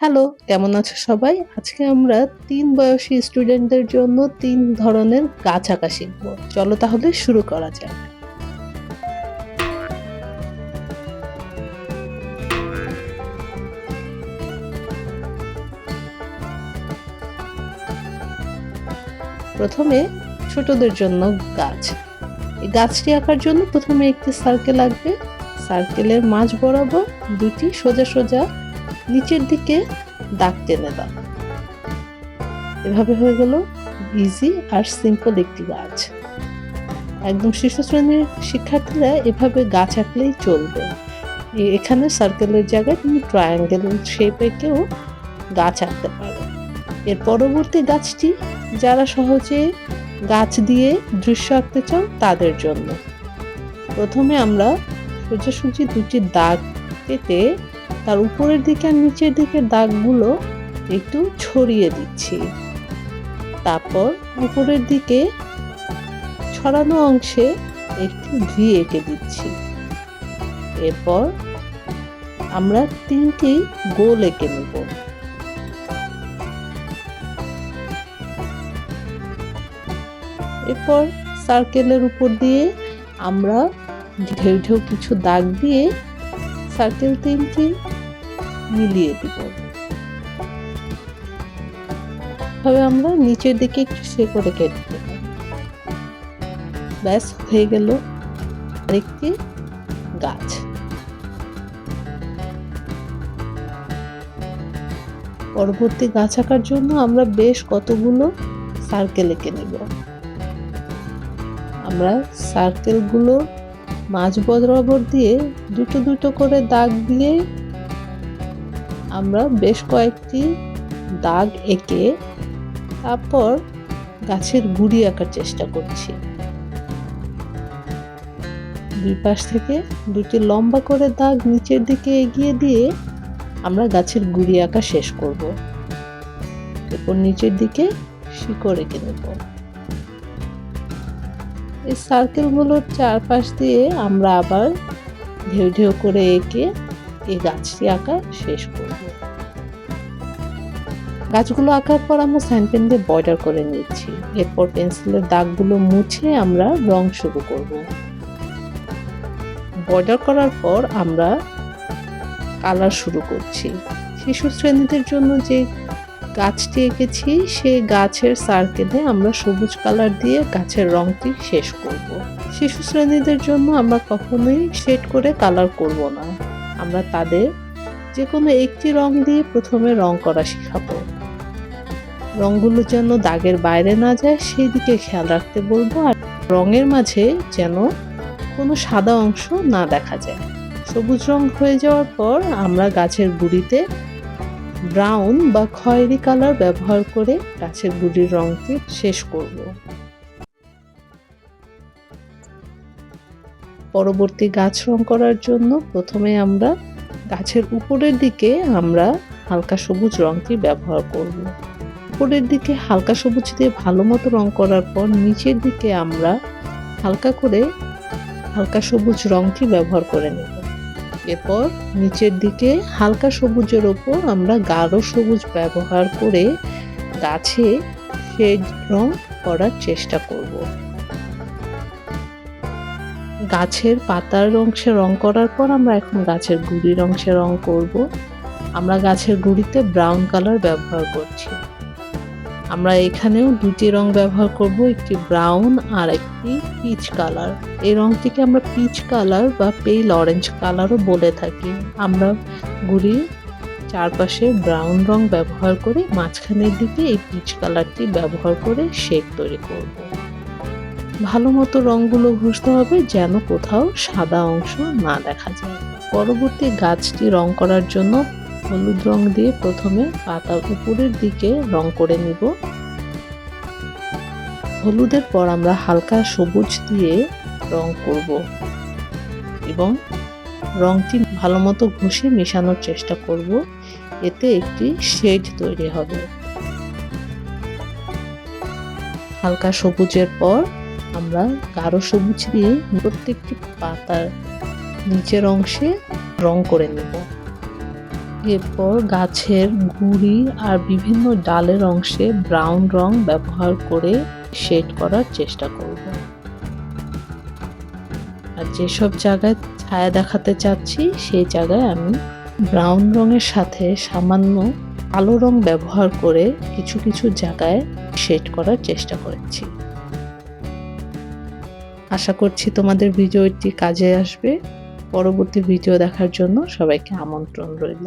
Hello কেমন আছো সবাই? আজকে আমরা তিন বয়সী স্টুডেন্টদের জন্য তিন ধরনের গাছ আঁকা শিখব। চলো তাহলে শুরু করা যাক। প্রথমে ছোটদের জন্য গাছ। এই গাছটি আঁকার জন্য প্রথমে একটি সার্কেল আঁকবে। সার্কেলের মাঝ বরাবর দুটি সোজা সোজা নিচের দিকে দাগ টেনে দাও। এভাবে হয়ে গেল ইজি আর সিম্পল একটি গাছ। একদম শিশু শ্রেণির শিক্ষার্থীরা এভাবে গাছ আঁকলেই চলবে। এখানে সার্কেলের জায়গায় তুমি ট্রায়াঙ্গেল শেপে কেউ গাছ আঁকতে পারো এর পরবর্তী গাছটি যারা সহজে গাছ দিয়ে দৃশ্য আঁকতে চাও তাদের জন্য। প্রথমে আমরা সোজাসুজি দুটি দাগ কেটে তার উপরের দিকে আর নিচের দিকে দাগগুলো একটু ছড়িয়ে দিচ্ছি। তারপর উপরের দিকে ছড়ানো অংশে একটু ভি এঁকে দিচ্ছি। এরপর আমরা তিনটি গোল এঁকে নেব। এরপর সার্কেলের উপর দিয়ে আমরা ঢেউ ঢেউ কিছু দাগ দিয়ে সার্কেল তিনটি মিলিয়ে দিব। তবে আমরা নিচের দিকে একটু করে কেটে দেব ব্যাস, হয়ে গেল আরেকটি গাছ। পরবর্তী গাছ আঁকার জন্য আমরা বেশ কতগুলো সার্কেল এঁকে নেব। আমরা সার্কেলগুলো মাঝ বরাবর দিয়ে দুটো দুটো করে দাগ দিয়ে আমরা বেশ কয়েকটি দাগ এঁকে তারপর গাছের গুড়ি আঁকার চেষ্টা করছি। দুই পাশ থেকে দুটি লম্বা করে দাগ নিচের দিকে এগিয়ে দিয়ে আমরা গাছের গুড়ি আঁকা শেষ করব। এরপর নিচের দিকে শিকড় এঁকে নেব। এই সার্কেলগুলোর চারপাশ দিয়ে আমরা আবার ঢেউ ঢেউ করে এঁকে এই গাছটি আঁকা শেষ করব। গাছগুলো আঁকার পর আমরা স্যান্ড পেন দিয়ে বর্ডার করে নিচ্ছি। এরপর পেন্সিলের দাগগুলো মুছে আমরা রং শুরু করব। বর্ডার করার পর আমরা কালার শুরু করছি। শিশু শ্রেণীদের জন্য যে গাছটি এঁকেছি, সেই গাছের সার্কেলে আমরা সবুজ কালার দিয়ে গাছের রংটি শেষ করব। শিশু শ্রেণীদের জন্য আমরা কখনোই শেড করে কালার করব না। আমরা তাদের যে কোনো একটি রং দিয়ে প্রথমে রং করা শেখাবো। রংগুলো যেন দাগের বাইরে না যায় সেই দিকে খেয়াল রাখতে বলব, আর রঙের মাঝে যেন কোনো সাদা অংশ না দেখা যায়। সবুজ রং হয়ে যাওয়ার পর আমরা গাছের গুড়িতে ব্রাউন বা খয়েরি কালার ব্যবহার করে গাছের গুড়ির রংটি শেষ করব। পরবর্তী গাছ রং করার জন্য প্রথমে আমরা গাছের উপরের দিকে আমরা হালকা সবুজ রংটি ব্যবহার করব। উপরের দিকে হালকা সবুজ দিয়ে ভালো মতো রং করার পর নিচের দিকে আমরা হালকা করে হালকা সবুজ রংটি ব্যবহার করে নেব। এরপর নিচের দিকে হালকা সবুজের ওপর আমরা গাঢ় সবুজ ব্যবহার করে গাছে শেড রং করার চেষ্টা করব। গাছের পাতার অংশে রং করার পর আমরা এখন গাছের গুড়ির অংশে রং করব। আমরা গাছের গুড়িতে ব্রাউন কালার ব্যবহার করছি। আমরা এখানেও দুটি রং ব্যবহার করব, একটি ব্রাউন আর একটি পিচ কালার এই রংটিকে আমরা পিচ কালার বা পেল অরেঞ্জ কালারও বলে থাকি। আমরা গুড়ির চারপাশে ব্রাউন রং ব্যবহার করে মাঝখানের দিকে এই পিচ কালারটি ব্যবহার করে শেক তৈরি করব। ভালো মতো রংগুলো ঘষতে হবে যেন কোথাও সাদা অংশ না দেখা যায়। পরবর্তী গাছটি রং করার জন্য হলুদ রং দিয়ে প্রথমে পাতার উপরের দিকে রং করে নিব। হলুদের পর আমরা হালকা সবুজ দিয়ে রং করব এবং রংটি ভালো মতো ঘষে মেশানোর চেষ্টা করব। এতে একটি শেড তৈরি হবে। হালকা সবুজের পর আমরা গাঢ় সবুজ দিয়ে প্রত্যেকটি পাতার নিচের অংশে রং করে নেব। এরপর গাছের গুড়ি আর বিভিন্ন ডালের অংশে ব্রাউন রং ব্যবহার করে শেড করার চেষ্টা করব। আর যেসব জায়গায় ছায়া দেখাতে চাচ্ছি, সেই জায়গায় আমি ব্রাউন রঙের সাথে সামান্য কালো রং ব্যবহার করে কিছু কিছু জায়গায় শেড করার চেষ্টা করেছি। আশা করছি তোমাদের ভিডিওটি কাজে আসবে। পরবর্তী ভিডিও দেখার জন্য সবাইকে আমন্ত্রণ রইল।